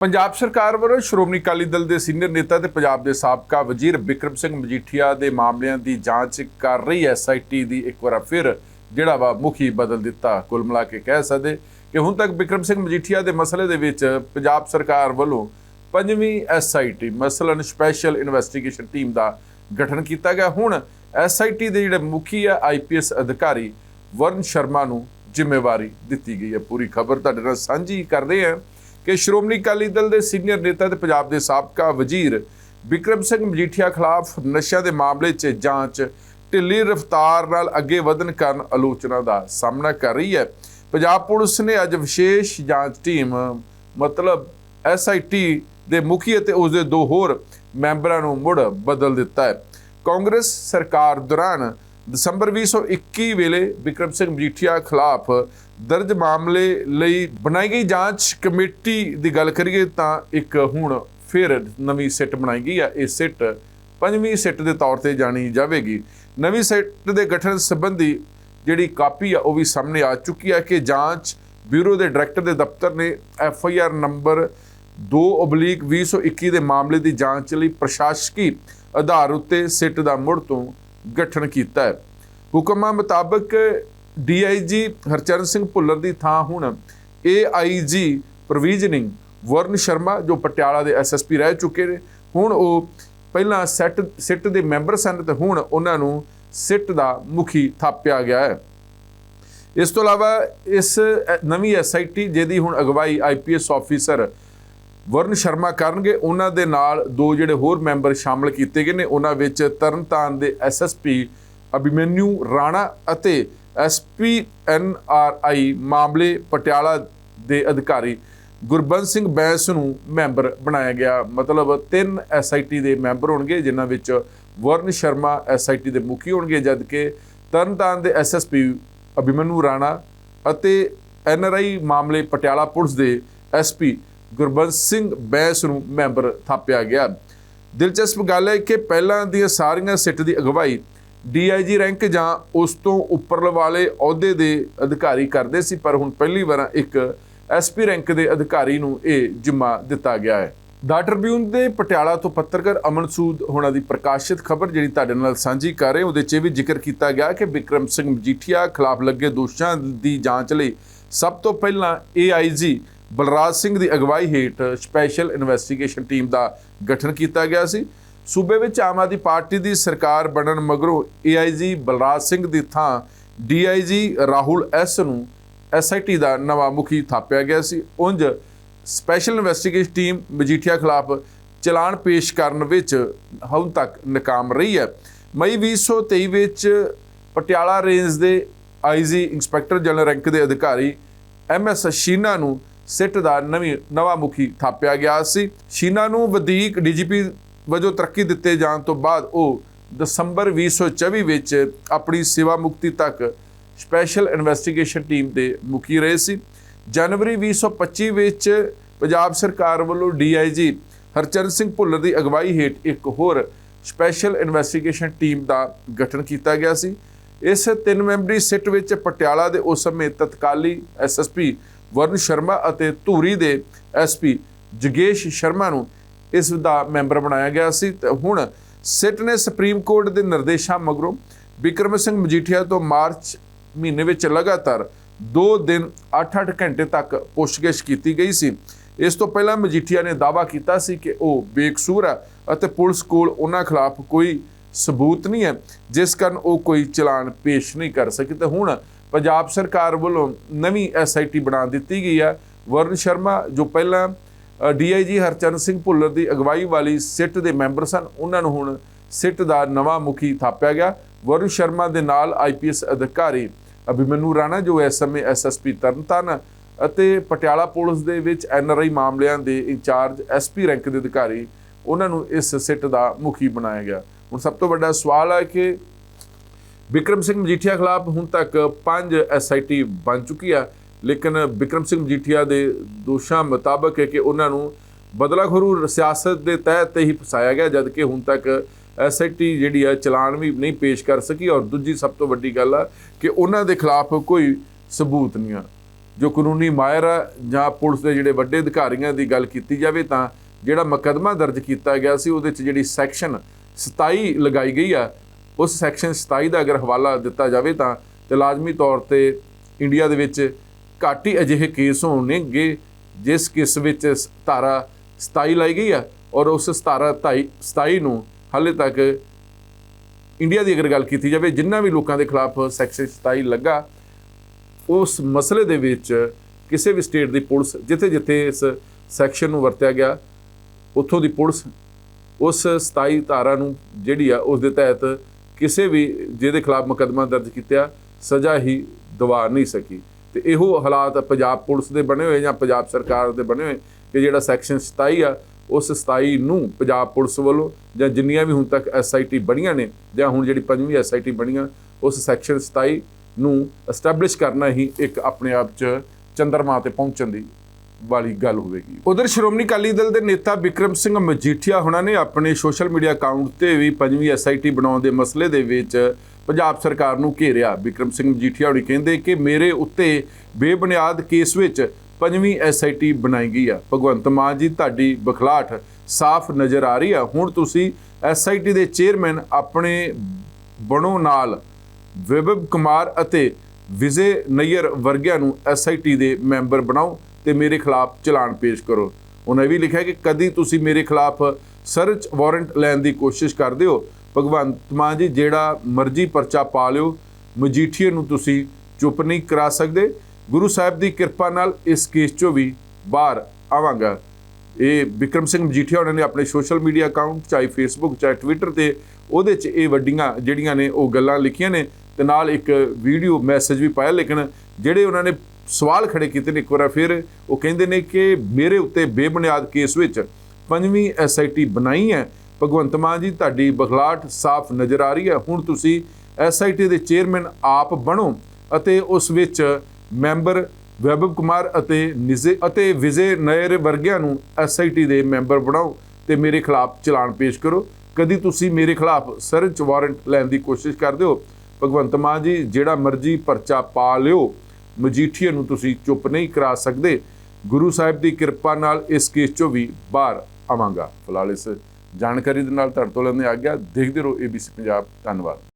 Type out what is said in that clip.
ਪੰਜਾਬ ਸਰਕਾਰ ਵੱਲੋਂ ਸ਼੍ਰੋਮਣੀ ਅਕਾਲੀ ਦਲ ਦੇ ਸੀਨੀਅਰ ਨੇਤਾ ਤੇ ਪੰਜਾਬ ਦੇ ਸਾਬਕਾ ਵਜ਼ੀਰ ਬਿਕਰਮ ਸਿੰਘ ਮਜੀਠੀਆ ਦੇ ਮਾਮਲਿਆਂ ਦੀ ਜਾਂਚ ਕਰ ਰਹੀ ਐਸਆਈਟੀ ਦੀ ਇੱਕ ਵਾਰ ਫਿਰ ਜਿਹੜਾ ਵਾ ਮੁਖੀ ਬਦਲ ਦਿੱਤਾ। ਕੁੱਲ ਮਿਲਾ ਕੇ ਕਹਿ ਸਕਦੇ ਕਿ ਹੁਣ ਤੱਕ ਬਿਕਰਮ ਸਿੰਘ ਮਜੀਠੀਆ ਦੇ ਮਸਲੇ ਦੇ ਵਿੱਚ ਪੰਜਾਬ ਸਰਕਾਰ ਵੱਲੋਂ ਪੰਜਵੀਂ ਐਸਆਈਟੀ ਮਸਲਨ ਸਪੈਸ਼ਲ ਇਨਵੈਸਟੀਗੇਸ਼ਨ ਟੀਮ ਦਾ ਗਠਨ ਕੀਤਾ ਗਿਆ। ਹੁਣ ਐਸਆਈਟੀ ਦੇ ਜਿਹੜੇ ਮੁਖੀ ਆ ਆਈਪੀਐਸ ਅਧਿਕਾਰੀ ਵਰਨ ਸ਼ਰਮਾ ਨੂੰ ਜ਼ਿੰਮੇਵਾਰੀ ਦਿੱਤੀ ਗਈ ਹੈ। ਪੂਰੀ ਖਬਰ ਤੁਹਾਡੇ ਨਾਲ ਸਾਂਝੀ ਕਰਦੇ ਹਾਂ। ਕਿ ਸ਼੍ਰੋਮਣੀ ਅਕਾਲੀ ਦਲ ਦੇ ਸੀਨੀਅਰ ਨੇਤਾ ਤੇ ਪੰਜਾਬ ਦੇ ਸਾਬਕਾ ਵਜ਼ੀਰ ਵਿਕਰਮ ਸਿੰਘ ਮਜੀਠੀਆ ਖਿਲਾਫ ਨਸ਼ਿਆਂ ਦੇ ਮਾਮਲੇ 'ਚ ਜਾਂਚ, ਢਿੱਲੀ ਰਫ਼ਤਾਰ ਨਾਲ ਅੱਗੇ ਵਧਣ ਕਾਰਨ ਆਲੋਚਨਾ ਦਾ ਸਾਹਮਣਾ ਕਰ ਰਹੀ ਹੈ। ਪੰਜਾਬ ਪੁਲਿਸ ਨੇ ਅੱਜ ਵਿਸ਼ੇਸ਼ ਜਾਂਚ ਟੀਮ, ਮਤਲਬ ਐਸਆਈਟੀ ਦੇ ਮੁਖੀ ਅਤੇ ਉਸ ਦੇ ਦੋ ਹੋਰ ਮੈਂਬਰਾਂ ਨੂੰ ਮੁੜ ਬਦਲ ਦਿੱਤਾ ਹੈ। ਕਾਂਗਰਸ ਸਰਕਾਰ ਦੌਰਾਨ ਦਸੰਬਰ 2021 ਵੇਲੇ ਵਿਕਰਮ ਸਿੰਘ ਮਜੀਠੀਆ ਖਿਲਾਫ ਦਰਜ ਮਾਮਲੇ ਲਈ ਬਣਾਈ ਗਈ ਜਾਂਚ ਕਮੇਟੀ ਦੀ ਗੱਲ ਕਰੀਏ ਤਾਂ ਇੱਕ ਹੁਣ ਫਿਰ ਨਵੀਂ ਸਿੱਟ ਬਣਾਈ ਗਈ ਹੈ ਇਹ ਸਿੱਟ ਪੰਜਵੀਂ ਸਿੱਟ ਦੇ ਤੌਰ ਤੇ ਜਾਣੀ ਜਾਵੇਗੀ। ਨਵੀਂ ਸਿੱਟ ਦੇ ਗਠਨ ਸੰਬੰਧੀ ਜਿਹੜੀ ਕਾਪੀ ਆ, ਉਹ ਵੀ ਸਾਹਮਣੇ ਆ ਚੁੱਕੀ ਹੈ ਕਿ ਜਾਂਚ ਬਿਊਰੋ ਦੇ ਡਾਇਰੈਕਟਰ ਦੇ ਦਫ਼ਤਰ ਨੇ ਐਫ ਆਈ ਆਰ ਨੰਬਰ 2/2021 ਦੇ ਮਾਮਲੇ ਦੀ ਜਾਂਚ ਲਈ ਪ੍ਰਸ਼ਾਸਕੀ ਆਧਾਰ ਉੱਤੇ ਸਿੱਟ ਦਾ ਮੁੜ ਤੋਂ ਗਠਨ ਕੀਤਾ ਹੈ। ਹੁਕਮਾਂ ਮੁਤਾਬਕ ਡੀਆਈਜੀ ਹਰਚਰਨ ਸਿੰਘ ਭੁੱਲਰ ਦੀ ਥਾਂ ਹੁਣ ਏਆਈਜੀ ਪ੍ਰੋਵੀਜ਼ਨਿੰਗ ਵਰਨ ਸ਼ਰਮਾ ਜੋ ਪਟਿਆਲਾ ਦੇ ਐਸਐਸਪੀ ਰਹਿ ਚੁੱਕੇ ਨੇ। ਹੁਣ ਉਹ ਪਹਿਲਾਂ ਸੈੱਟ ਸਿੱਟ ਦੇ ਮੈਂਬਰ ਸਨ ਤੇ ਹੁਣ ਉਹਨਾਂ ਨੂੰ ਸਿੱਟ ਦਾ ਮੁਖੀ ਥਾਪਿਆ ਗਿਆ ਹੈ। ਇਸ ਤੋਂ ਇਲਾਵਾ ਇਸ ਅ, ਨਵੀਂ ਐਸਆਈਟੀ ਜਿਹਦੀ ਹੁਣ ਅਗਵਾਈ ਆਈਪੀਐਸ ਆਫੀਸਰ ਵਰਨ ਸ਼ਰਮਾ ਕਰਨਗੇ ਉਹਨਾਂ ਦੇ ਨਾਲ ਦੋ ਜਿਹੜੇ ਹੋਰ ਮੈਂਬਰ ਸ਼ਾਮਲ ਕੀਤੇ ਗਏ ਨੇ। ਉਹਨਾਂ ਵਿੱਚ ਤਰਨਤਾਰਨ ਦੇ ਐਸਐਸਪੀ ਅਭਿਮਨਿਊ ਰਾਣਾ ਅਤੇ ਐਸਪੀ ਐਨਆਰਆਈ ਮਾਮਲੇ ਪਟਿਆਲਾ ਦੇ ਅਧਿਕਾਰੀ ਗੁਰਬੰਸ ਸਿੰਘ ਬੈਂਸ ਨੂੰ ਮੈਂਬਰ ਬਣਾਇਆ ਗਿਆ। ਮਤਲਬ ਤਿੰਨ ਐਸਆਈਟੀ ਦੇ ਮੈਂਬਰ ਹੋਣਗੇ, ਜਿਨ੍ਹਾਂ ਵਿੱਚ ਵਰਨ ਸ਼ਰਮਾ ਐਸਆਈਟੀ ਦੇ ਮੁਖੀ ਹੋਣਗੇ, ਜਦਕਿ ਤਰਨਤਾਰਨ ਦੇ ਐਸਐਸਪੀ ਅਭਿਮਨੂ ਰਾਣਾ ਅਤੇ ਐਨਆਰਆਈ ਮਾਮਲੇ ਪਟਿਆਲਾ ਪੁਲਿਸ ਦੇ ਐਸਪੀ ਗੁਰਬੰਸ ਸਿੰਘ ਬੈਂਸ ਨੂੰ ਮੈਂਬਰ ਥਾਪਿਆ ਗਿਆ। ਦਿਲਚਸਪ ਗੱਲ ਹੈ ਕਿ ਪਹਿਲਾਂ ਦੀਆਂ ਸਾਰੀਆਂ ਸਿੱਟ ਦੀ ਅਗਵਾਈ ਡੀਆਈਜੀ ਰੈਂਕ ਜਾਂ ਉਸ ਤੋਂ ਉੱਪਰ ਵਾਲੇ ਅਹੁਦੇ ਦੇ ਅਧਿਕਾਰੀ ਕਰਦੇ ਸੀ, ਪਰ ਹੁਣ ਪਹਿਲੀ ਵਾਰ ਇੱਕ ਐਸਪੀ ਰੈਂਕ ਦੇ ਅਧਿਕਾਰੀ ਨੂੰ ਇਹ ਜ਼ਿੰਮਾ ਦਿੱਤਾ ਗਿਆ ਹੈ। ਦਾ ਟ੍ਰਿਬਿਊਨ ਦੇ ਪਟਿਆਲਾ ਤੋਂ ਪੱਤਰਕਾਰ ਅਮਨ ਸੂਦ ਹੋਣਾ ਦੀ ਪ੍ਰਕਾਸ਼ਿਤ ਖਬਰ ਜਿਹੜੀ ਤੁਹਾਡੇ ਨਾਲ ਸਾਂਝੀ ਕਰ ਰਹੇ ਉਹਦੇ 'ਚ ਇਹ ਵੀ ਜ਼ਿਕਰ ਕੀਤਾ ਗਿਆ ਕਿ ਵਿਕਰਮ ਸਿੰਘ ਮਜੀਠੀਆ ਖਿਲਾਫ ਲੱਗੇ ਦੋਸ਼ਾਂ ਦੀ ਜਾਂਚ ਲਈ ਸਭ ਤੋਂ ਪਹਿਲਾਂ ਏਆਈਜੀ ਬਲਰਾਜ ਸਿੰਘ ਦੀ ਅਗਵਾਈ ਹੇਠ ਸਪੈਸ਼ਲ ਇਨਵੈਸਟੀਗੇਸ਼ਨ ਟੀਮ ਦਾ ਗਠਨ ਕੀਤਾ ਗਿਆ ਸੀ। ਸੂਬੇ ਵਿੱਚ ਆਮ ਆਦਮੀ ਪਾਰਟੀ ਦੀ ਸਰਕਾਰ ਬਣਨ ਮਗਰੋਂ ਏਆਈਜੀ ਬਲਰਾਜ ਸਿੰਘ ਦੀ ਥਾਂ ਡੀਆਈਜੀ ਰਾਹੁਲ ਐਸ ਨੂੰ ਐਸਆਈਟੀ ਦਾ ਨਵਾਂ ਮੁਖੀ ਥਾਪਿਆ ਗਿਆ ਸੀ। ਉਂਝ ਸਪੈਸ਼ਲ ਇਨਵੈਸਟੀਗੇਸ਼ਨ ਟੀਮ ਮਜੀਠੀਆ ਖਿਲਾਫ ਚਲਾਨ ਪੇਸ਼ ਕਰਨ ਵਿੱਚ ਹੁਣ ਤੱਕ ਨਾਕਾਮ ਰਹੀ ਹੈ। ਮਈ 2023 ਵਿੱਚ ਪਟਿਆਲਾ ਰੇਂਜ ਦੇ ਆਈਜੀ ਇੰਸਪੈਕਟਰ ਜਨਰਲ ਰੈਂਕ ਦੇ ਅਧਿਕਾਰੀ ਐਮਐਸ ਸ਼ੀਨਾ ਨੂੰ ਸਿੱਟ ਦਾ ਨਵੀਂ, ਨਵਾਂ ਮੁਖੀ ਥਾਪਿਆ ਗਿਆ ਸੀ। ਸ਼ੀਨਾ ਨੂੰ ਵਧੀਕ ਡੀਜੀਪੀ ਵਜੋਂ ਤਰੱਕੀ ਦਿੱਤੇ ਜਾਣ ਤੋਂ ਬਾਅਦ ਉਹ ਦਸੰਬਰ 2024 ਵਿੱਚ ਆਪਣੀ ਸੇਵਾ ਮੁਕਤੀ ਤੱਕ ਸਪੈਸ਼ਲ ਇਨਵੈਸਟੀਗੇਸ਼ਨ ਟੀਮ ਦੇ ਮੁਖੀ ਰਹੇ ਸੀ। ਜਨਵਰੀ 2025 ਵਿੱਚ ਪੰਜਾਬ ਸਰਕਾਰ ਵੱਲੋਂ ਡੀਆਈਜੀ ਹਰਚਰਨ ਸਿੰਘ ਭੁੱਲਰ ਦੀ ਅਗਵਾਈ ਹੇਠ ਇੱਕ ਹੋਰ ਸਪੈਸ਼ਲ ਇਨਵੈਸਟੀਗੇਸ਼ਨ ਟੀਮ ਦਾ ਗਠਨ ਕੀਤਾ ਗਿਆ ਸੀ। ਇਸ ਤਿੰਨ ਮੈਂਬਰੀ ਸਿੱਟ ਵਿੱਚ ਪਟਿਆਲਾ ਦੇ ਉਸ ਸਮੇਂ ਤਤਕਾਲੀ ਐਸਐਸਪੀ ਵਰਨ ਸ਼ਰਮਾ ਅਤੇ ਧੂਰੀ ਦੇ ਐਸਪੀ ਜਗੇਸ਼ ਸ਼ਰਮਾ ਨੂੰ ਇਸ ਦਾ ਮੈਂਬਰ ਬਣਾਇਆ ਗਿਆ ਸੀ। ਤੇ ਹੁਣ ਸਿੱਟ ਨੇ ਸੁਪਰੀਮ ਕੋਰਟ ਦੇ ਨਿਰਦੇਸ਼ਾਂ ਮਗਰੋਂ ਬਿਕਰਮ ਸਿੰਘ ਮਜੀਠੀਆ ਤੋਂ ਮਾਰਚ ਮਹੀਨੇ ਵਿੱਚ ਲਗਾਤਾਰ 2 ਦਿਨ 8-8 ਘੰਟੇ ਤੱਕ ਪੁੱਛਗਿੱਛ ਕੀਤੀ ਗਈ ਸੀ। ਇਸ ਤੋਂ ਪਹਿਲਾਂ ਮਜੀਠੀਆ ਨੇ ਦਾਅਵਾ ਕੀਤਾ ਸੀ ਕਿ ਉਹ ਬੇਕਸੂਰ ਹੈ ਅਤੇ ਪੁਲਿਸ ਕੋਲ ਉਹਨਾਂ ਖਿਲਾਫ ਕੋਈ ਸਬੂਤ ਨਹੀਂ ਹੈ, ਜਿਸ ਕਾਰਨ ਉਹ ਕੋਈ ਚਲਾਨ ਪੇਸ਼ ਨਹੀਂ ਕਰ ਸਕੇ। ਤੇ ਹੁਣ ਪੰਜਾਬ ਸਰਕਾਰ ਵੱਲੋਂ ਨਵੀਂ ਐਸਆਈਟੀ ਬਣਾ ਦਿੱਤੀ ਗਈ ਹੈ ਵਰਨ ਸ਼ਰਮਾ, ਜੋ ਪਹਿਲਾਂ ਡੀਆਈਜੀ ਹਰਚਰਨ ਸਿੰਘ ਭੁੱਲਰ ਦੀ ਅਗਵਾਈ ਵਾਲੀ ਸਿੱਟ ਦੇ ਮੈਂਬਰ ਸਨ। ਉਹਨਾਂ ਨੂੰ ਹੁਣ ਸਿੱਟ ਦਾ ਨਵਾਂ ਮੁਖੀ ਥਾਪਿਆ ਗਿਆ। ਵਰੁਣ ਸ਼ਰਮਾ ਦੇ ਨਾਲ ਆਈਪੀਐਸ ਅਧਿਕਾਰੀ ਅਭਿਮਨੂ ਰਾਣਾ, ਜੋ ਇਸ ਸਮੇਂ ਐਸਐਸਪੀ ਤਰਨਤਾਰਨ ਅਤੇ ਪਟਿਆਲਾ ਪੁਲਿਸ ਦੇ ਵਿੱਚ ਐਨਆਰਆਈ ਮਾਮਲਿਆਂ ਦੇ ਇੰਚਾਰਜ ਐਸਪੀ ਰੈਂਕ ਦੇ ਅਧਿਕਾਰੀ, ਉਹਨਾਂ ਨੂੰ ਇਸ ਸਿੱਟ ਦਾ ਮੁਖੀ ਬਣਾਇਆ ਗਿਆ। ਹੁਣ ਸਭ ਤੋਂ ਵੱਡਾ ਸਵਾਲ ਹੈ ਕਿ ਵਿਕਰਮ ਸਿੰਘ ਮਜੀਠੀਆ ਖਿਲਾਫ ਹੁਣ ਤੱਕ 5 ਐਸਆਈਟੀ ਬਣ ਚੁੱਕੀ ਆ। ਲੇਕਿਨ ਵਿਕਰਮ ਸਿੰਘ ਮਜੀਠੀਆ ਦੇ ਦੋਸ਼ਾਂ ਮੁਤਾਬਕ ਹੈ ਕਿ ਉਹਨਾਂ ਨੂੰ ਬਦਲਾਖੋਰੂ ਸਿਆਸਤ ਦੇ ਤਹਿਤ ਤੇ ਹੀ ਫਸਾਇਆ ਗਿਆ, ਜਦਕਿ ਹੁਣ ਤੱਕ ਐਸਆਈਟੀ ਜਿਹੜੀ ਆ ਚਲਾਨ ਵੀ ਨਹੀਂ ਪੇਸ਼ ਕਰ ਸਕੀ। ਔਰ ਦੂਜੀ ਸਭ ਤੋਂ ਵੱਡੀ ਗੱਲ ਆ ਕਿ ਉਹਨਾਂ ਦੇ ਖਿਲਾਫ ਕੋਈ ਸਬੂਤ ਨਹੀਂ ਆ। ਜੋ ਕਾਨੂੰਨੀ ਮਾਹਿਰ ਆ ਜਾਂ ਪੁਲਿਸ ਦੇ ਜਿਹੜੇ ਵੱਡੇ ਅਧਿਕਾਰੀਆਂ ਦੀ ਗੱਲ ਕੀਤੀ ਜਾਵੇ ਤਾਂ ਜਿਹੜਾ ਮੁਕੱਦਮਾ ਦਰਜ ਕੀਤਾ ਗਿਆ ਸੀ, ਉਹਦੇ 'ਚ ਜਿਹੜੀ ਸੈਕਸ਼ਨ 27 ਲਗਾਈ ਗਈ ਆ, ਉਸ ਸੈਕਸ਼ਨ 27 ਦਾ ਅਗਰ ਹਵਾਲਾ ਦਿੱਤਾ ਜਾਵੇ ਤਾਂ ਤੇ ਲਾਜ਼ਮੀ ਤੌਰ ਤੇ ਇੰਡੀਆ ਦੇ ਵਿੱਚ ਘੱਟ ਹੀ ਅਜਿਹੇ ਕੇਸ ਹੋਣਗੇ, ਜਿਸ ਕੇਸ ਵਿੱਚ ਸ- ਧਾਰਾ 27 ਲਾਈ ਗਈ ਆ ਔਰ ਉਸ 17 27 27 ਨੂੰ ਹਾਲੇ ਤੱਕ ਇੰਡੀਆ ਦੀ ਅਗਰ ਗੱਲ ਕੀਤੀ ਜਾਵੇ, ਜਿੰਨਾ ਵੀ ਲੋਕਾਂ ਦੇ ਖਿਲਾਫ ਸੈਕਸ਼ਨ 27 ਲੱਗਾ, ਉਸ ਮਸਲੇ ਦੇ ਵਿੱਚ ਕਿਸੇ ਵੀ ਸਟੇਟ ਦੀ ਪੁਲਿਸ, ਜਿੱਥੇ-ਜਿੱਥੇ ਇਸ ਸੈਕਸ਼ਨ ਨੂੰ ਵਰਤਿਆ ਗਿਆ, ਉੱਥੋਂ ਦੀ ਪੁਲਿਸ ਉਸ 27 ਧਾਰਾ ਨੂੰ ਜਿਹੜੀ ਆ, ਉਸ ਦੇ ਤਹਿਤ ਕਿਸੇ ਵੀ, ਜਿਹਦੇ ਖਿਲਾਫ ਮੁਕੱਦਮਾ ਦਰਜ ਕੀਤਾ, ਸਜ਼ਾ ਹੀ ਦਵਾ ਨਹੀਂ ਸਕੀ। ਤੇ ਇਹੋ ਹਾਲਾਤ ਪੰਜਾਬ ਪੁਲਿਸ ਦੇ ਬਣੇ ਹੋਏ ਜਾਂ ਪੰਜਾਬ ਸਰਕਾਰ ਦੇ ਬਣੇ ਹੋਏ ਕਿ ਜਿਹੜਾ ਸੈਕਸ਼ਨ 27 ਆ, ਉਸ 27 ਨੂੰ ਪੰਜਾਬ ਪੁਲਿਸ ਵੱਲੋਂ ਜਾਂ ਜਿੰਨੀਆਂ ਵੀ ਹੁਣ ਤੱਕ ਐਸਆਈਟੀ ਬਣੀਆਂ ਨੇ ਜਾਂ ਹੁਣ ਜਿਹੜੀ ਪੰਜਵੀਂ ਐਸਆਈਟੀ ਬਣੀਆਂ, ਉਸ ਸੈਕਸ਼ਨ 27 ਨੂੰ ਐਸਟੈਬਲਿਸ਼ ਕਰਨਾ ਹੀ ਇੱਕ ਆਪਣੇ ਆਪ 'ਚ ਚੰਦਰਮਾ ਤੇ ਪਹੁੰਚਣ ਦੀ ਵਾਲੀ ਗੱਲ ਹੋਵੇਗੀ। ਉਧਰ ਸ਼੍ਰੋਮਣੀ ਅਕਾਲੀ ਦਲ ਦੇ ਨੇਤਾ ਵਿਕਰਮ ਸਿੰਘ ਮਜੀਠੀਆ ਹੁਣਾਂ ਨੇ ਆਪਣੇ ਸੋਸ਼ਲ ਮੀਡੀਆ ਅਕਾਊਂਟ ਤੇ ਵੀ ਪੰਜਵੀਂ ਐਸਆਈਟੀ ਬਣਾਉਣ ਦੇ ਮਸਲੇ ਦੇ ਵਿੱਚ ਪੰਜਾਬ ਸਰਕਾਰ ਨੂੰ ਘੇਰਿਆ। ਵਿਕਰਮ ਸਿੰਘ ਮਜੀਠੀਆ ਹੁਣੀ ਕਹਿੰਦੇ ਕਿ ਮੇਰੇ ਉੱਤੇ ਬੇਬੁਨਿਆਦ ਕੇਸ ਵਿੱਚ ਪੰਜਵੀਂ ਐਸਆਈਟੀ ਬਣਾਈ ਗਈ ਆ। ਭਗਵੰਤ ਮਾਨ ਜੀ, ਤੁਹਾਡੀ ਬਖਲਾਟ ਸਾਫ਼ ਨਜ਼ਰ ਆ ਰਹੀ ਆ। ਹੁਣ ਤੁਸੀਂ ਐਸਆਈਟੀ ਦੇ ਚੇਅਰਮੈਨ ਆਪਣੇ ਬਣੋ ਨਾਲ ਵਿਭਵ ਕੁਮਾਰ ਅਤੇ ਵਿਜੇ ਨਈਅਰ ਵਰਗਿਆਂ ਨੂੰ ਐਸਆਈਟੀ ਦੇ ਮੈਂਬਰ ਬਣਾਓ। ਤੇ ਮੇਰੇ ਖਿਲਾਫ ਚਲਾਨ ਪੇਸ਼ ਕਰੋ। ਉਹਨੇ ਵੀ ਲਿਖਿਆ ਕਿ ਕਦੀ ਤੁਸੀਂ ਮੇਰੇ ਖਿਲਾਫ ਸਰਚ ਵਾਰੰਟ ਲੈਣ ਦੀ ਕੋਸ਼ਿਸ਼ ਕਰਦੇ ਹੋ। ਭਗਵੰਤ ਮਾਨ ਜੀ, ਜਿਹੜਾ ਮਰਜ਼ੀ ਪਰਚਾ ਪਾ ਲਿਓ, ਮਜੀਠੀਏ ਨੂੰ ਤੁਸੀਂ ਚੁੱਪ ਨਹੀਂ ਕਰਾ ਸਕਦੇ। ਗੁਰੂ ਸਾਹਿਬ ਦੀ ਕਿਰਪਾ ਨਾਲ ਇਸ ਕੇਸ ਚੋਂ ਵੀ ਬਾਹਰ ਆਵਾਂਗਾ। ਇਹ ਵਿਕਰਮ ਸਿੰਘ ਮਜੀਠੀਆ ਉਹਨਾਂ ਨੇ ਆਪਣੇ ਸੋਸ਼ਲ ਮੀਡੀਆ ਅਕਾਊਂਟ, ਚਾਹੇ ਫੇਸਬੁੱਕ ਚਾਹੇ ਟਵਿੱਟਰ ਤੇ, ਉਹਦੇ 'ਚ ਇਹ ਵੱਡੀਆਂ ਜਿਹੜੀਆਂ ਨੇ ਉਹ ਗੱਲਾਂ ਲਿਖੀਆਂ ਨੇ। ਤੇ ਨਾਲ ਇੱਕ ਵੀਡੀਓ ਮੈਸੇਜ ਵੀ ਪਾਇਆ, ਲੇਕਿਨ ਜਿਹੜੇ ਉਹਨਾਂ ਨੇ ਸਵਾਲ ਖੜੇ ਕੀਤੇ ਨੇ ਇੱਕ ਵਾਰ ਫਿਰ, ਉਹ ਕਹਿੰਦੇ ਨੇ ਕਿ ਮੇਰੇ ਉੱਤੇ ਬੇਬੁਨਿਆਦ ਕੇਸ ਵਿੱਚ ਪੰਜਵੀਂ ਐਸਆਈਟੀ ਬਣਾਈ ਹੈ। ਭਗਵੰਤ ਮਾਨ ਜੀ, ਤੁਹਾਡੀ ਬਖਲਾਟ ਸਾਫ਼ ਨਜ਼ਰ ਆ ਰਹੀ ਹੈ। ਹੁਣ ਤੁਸੀਂ ਐਸਆਈਟੀ ਦੇ ਚੇਅਰਮੈਨ ਆਪ ਬਣੋ ਅਤੇ ਉਸ ਵਿੱਚ ਮੈਂਬਰ ਵੈਭਵ ਕੁਮਾਰ ਅਤੇ ਨਿਜ਼ੇ ਅਤੇ ਵਿਜੇ ਨਇਰ ਵਰਗਿਆਂ ਨੂੰ ਐਸਆਈਟੀ ਦੇ ਮੈਂਬਰ ਬਣਾਓ ਤੇ ਮੇਰੇ ਖਿਲਾਫ ਚਲਾਨ ਪੇਸ਼ ਕਰੋ। ਕਦੀ ਤੁਸੀਂ ਮੇਰੇ ਖਿਲਾਫ ਸਰਚ ਵਾਰੰਟ ਲੈਣ ਦੀ ਕੋਸ਼ਿਸ਼ ਕਰਦੇ ਹੋ? ਭਗਵੰਤ ਮਾਨ ਜੀ, ਜਿਹੜਾ ਮਰਜ਼ੀ ਪਰਚਾ ਪਾ ਲਿਓ। ਮਜੀਠੀਏ ਨੂੰ ਤੁਸੀਂ ਚੁੱਪ ਨਹੀਂ ਕਰਾ ਸਕਦੇ। ਗੁਰੂ ਸਾਹਿਬ ਦੀ ਕਿਰਪਾ ਨਾਲ ਇਸ ਕੇਸ ਚੋਂ ਵੀ ਬਾਹਰ ਆਵਾਂਗਾ। ਫਿਲਹਾਲ ਇਸ ਜਾਣਕਾਰੀ ਦੇ ਨਾਲ ਤੁਹਾਡੇ ਤੋਂ ਲੈਂਦੇ ਆ ਗਿਆ। ਦੇਖਦੇ ਰਹੋ ABC ਪੰਜਾਬ। ਧੰਨਵਾਦ।